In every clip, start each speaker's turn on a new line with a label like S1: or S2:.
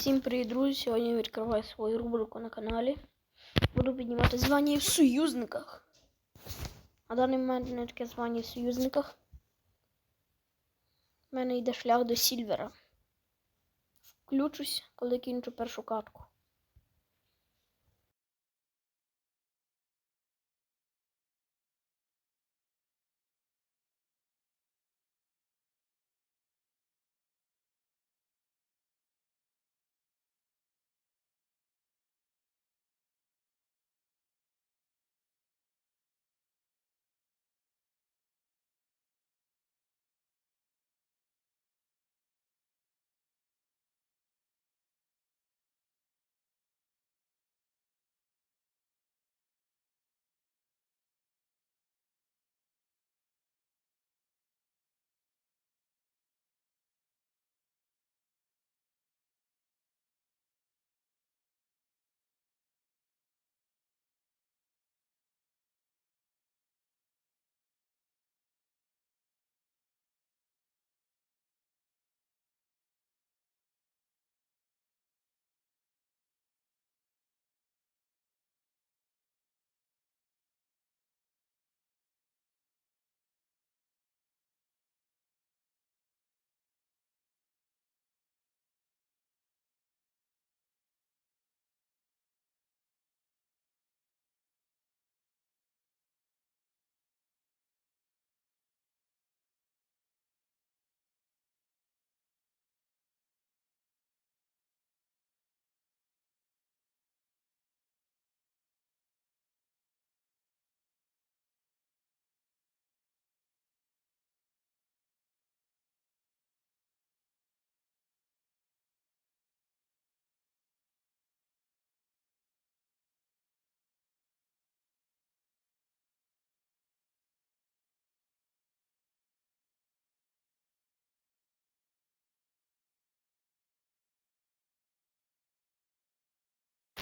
S1: Всім привіт, друзі! Сьогодні я відкриваю свою рубрику на каналі. Буду піднімати звання в союзниках. На даний момент не таке звання в союзниках. У мене йде шлях до Сільвера. Включусь, коли кінчу першу катку.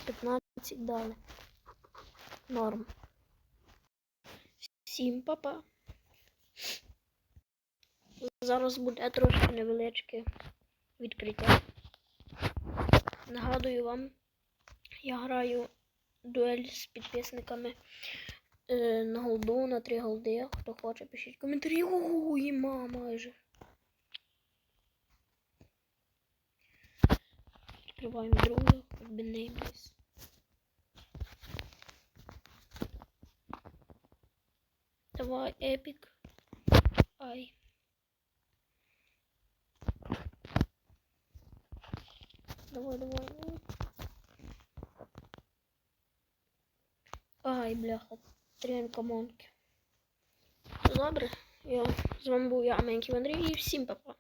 S1: П'ятнадцять дали. Норм. Всім папа. Зараз буде трошки невеличке відкриття. Нагадую вам, я граю дуель з підписниками е, на голду, на 3 голди. Хто хоче, пишіть коментарі. Ого, іма майже. Відкриваємо другу, хоч Давай, епік. Ай. Давай, давай. Ай, бляха. Три комонки. Добре. Я з вами був я, Аменький Андрій, і всім па-па.